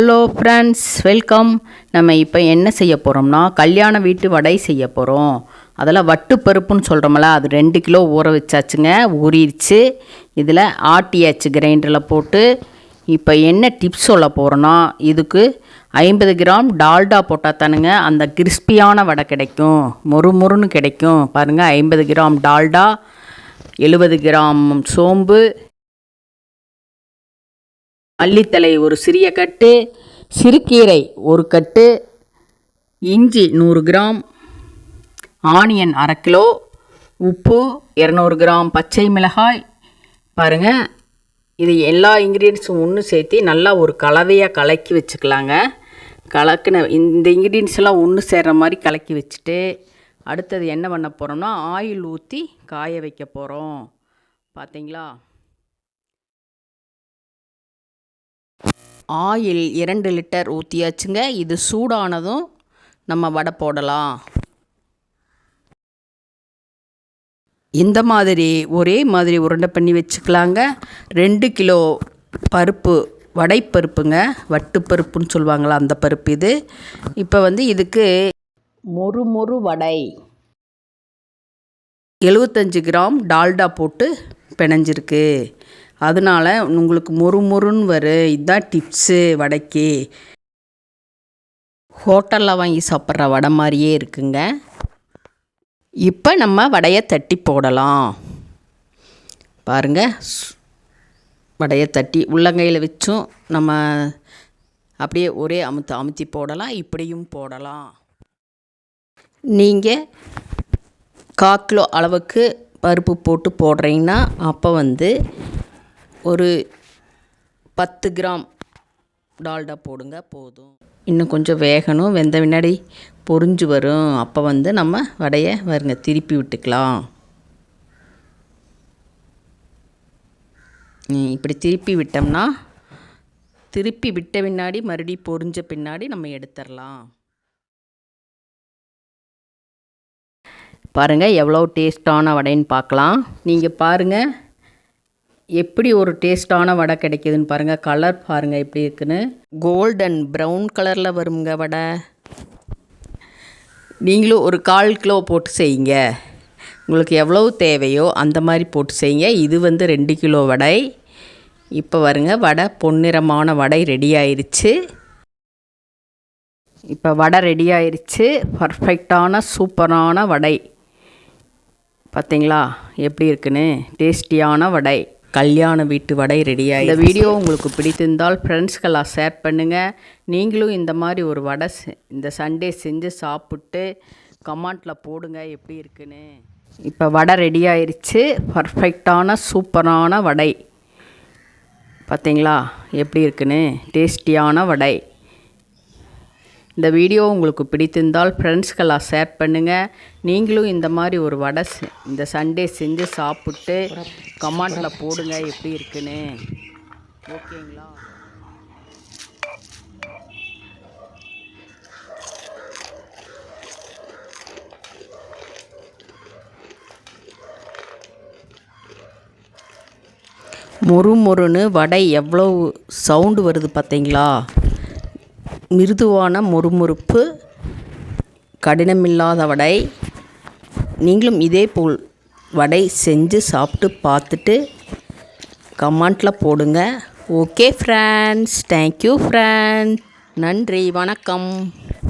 Hello friends welcome நம்ம இப்போ என்ன செய்ய போகிறோம்னா கல்யாண வீட்டு வடை செய்ய போகிறோம் அதில் வட்டு பருப்புன்னு சொல்கிறோம்ல அது ரெண்டு கிலோ ஊற வச்சாச்சுங்க. ஊறிடுச்சு. இதில் ஆட்டியாச்சு கிரைண்டரில் போட்டு. இப்போ என்ன டிப்ஸ் சொல்ல போகிறோன்னா இதுக்கு ஐம்பது கிராம் டால்டா போட்டால் தானுங்க அந்த கிறிஸ்பியான வடை கிடைக்கும். மொறு மொறுன்னு கிடைக்கும். பாருங்கள் ஐம்பது கிராம் டால்டா எழுபது கிராம் சோம்பு மல்லித்தலை ஒரு சிறிய கட்டு சிறுகீரை ஒரு கட்டு இஞ்சி நூறு கிராம் ஆனியன் அரை கிலோ உப்பு இரநூறு கிராம் பச்சை மிளகாய். பாருங்கள் இது எல்லா இன்க்ரீடியன்ஸும் ஒன்று சேர்த்து நல்லா ஒரு கலவையாக கலக்கி வச்சுக்கலாங்க. கலக்கின இந்த இன்க்ரீடியன்ஸ் எல்லாம் ஒன்று சேர்கிற மாதிரி கலக்கி வச்சுட்டு அடுத்தது என்ன பண்ண போகிறோம்னா ஆயில் ஊற்றி காய வைக்க போகிறோம் பார்த்தீங்களா ஆயில் இரண்டு லிட்டர் ஊற்றியாச்சுங்க இது சூடானதும் நம்ம வடை போடலாம். இந்த மாதிரி ஒரே மாதிரி உருண்டை பண்ணி வச்சுக்கலாங்க. ரெண்டு கிலோ பருப்பு வடைப்பருப்புங்க வட்டு பருப்புன்னு சொல்லுவாங்களா அந்த பருப்பு இது. இப்போ வந்து இதுக்கு மொறு மொறு வடை. எழுபத்தஞ்சு கிராம் டால்டா போட்டு பிணைஞ்சிருக்கு. அதனால் உங்களுக்கு மொறு மொறுன்னு வரும் இதுதான் டிப்ஸு வடைக்கு. ஹோட்டலில் வாங்கி சாப்பிட்ற வடை மாதிரியே இருக்குங்க. இப்போ நம்ம வடையை தட்டி போடலாம். பாருங்கள் வடையை தட்டி உள்ளங்கையில் வச்சும் நம்ம அப்படியே ஒரே அமுத்து அமுத்தி போடலாம். இப்படியும் போடலாம். நீங்கள் கால் கிலோ அளவுக்கு பருப்பு போட்டு போடுறீங்கன்னா அப்போ வந்து ஒரு பத்து கிராம் டால்டா போடுங்க போதும். இன்னும் கொஞ்சம் வேகணும். வெந்த பின்னாடி பொரிஞ்சு வரும். அப்போ வந்து நம்ம வடையை வருங்க திருப்பி விட்டுக்கலாம். இப்படி திருப்பி விட்டோம்னா திருப்பி விட்ட பின்னாடி மறுபடி பொரிஞ்ச பின்னாடி நம்ம எடுத்துடலாம். பாருங்கள் எவ்வளோ டேஸ்ட்டான வடைன்னு பார்க்கலாம். நீங்கள் பாருங்கள் எப்படி ஒரு டேஸ்ட்டான வடை கிடைக்குதுன்னு பாருங்கள் கலர் பாருங்கள் எப்படி இருக்குன்னு. கோல்டன் ப்ரௌன் கலரில் வருங்க வடை. நீங்களும் ஒரு கால் கிலோ போட்டு செய்யுங்க. உங்களுக்கு எவ்வளவு தேவையோ அந்த மாதிரி போட்டு செய்யுங்க. இது வந்து ரெண்டு கிலோ வடை. இப்போ வருங்க. வடை பொன்னிறமான வடை ரெடி ஆயிடுச்சு இப்போ வடை ரெடி ஆயிடுச்சு பர்ஃபெக்டான சூப்பரான வடை. பார்த்தீங்களா எப்படி இருக்குன்னு? டேஸ்டியான வடை. கல்யாண வீட்டு வடை ரெடியாக இந்த வீடியோ உங்களுக்கு பிடித்திருந்தால் ஃப்ரெண்ட்ஸ்கெல்லாம் ஷேர் பண்ணுங்கள் நீங்களும் இந்த மாதிரி ஒரு வடை இந்த சண்டே செஞ்சு சாப்பிட்டு கமெண்ட்டில் போடுங்க எப்படி இருக்குன்னு. இப்போ வடை ரெடி ஆயிடுச்சு பர்ஃபெக்டான சூப்பரான வடை. பார்த்தீங்களா எப்படி இருக்குன்னு? டேஸ்டியான வடை. இந்த வீடியோ உங்களுக்கு பிடித்திருந்தால் ஃப்ரெண்ட்ஸ்கெல்லாம் ஷேர் பண்ணுங்கள் நீங்களும் இந்த மாதிரி ஒரு வடை இந்த சண்டே செஞ்சு சாப்பிட்டு கமாண்டில் போடுங்க எப்படி இருக்குன்னு. ஓகேங்களா? மொறு மொறுன்னு வடை எவ்வளோ சவுண்டு வருது பார்த்தீங்களா? மிருதுவான மொறுமொறுப்பு கடினமில்லாத வடை நீங்களும் இதே போல் வடை செஞ்சு சாப்பிட்டு பார்த்துட்டு கமெண்ட்டில் போடுங்க. ஓகே ஃப்ரெண்ட்ஸ் தேங்க்யூ ஃப்ரெண்ட் நன்றி. வணக்கம்.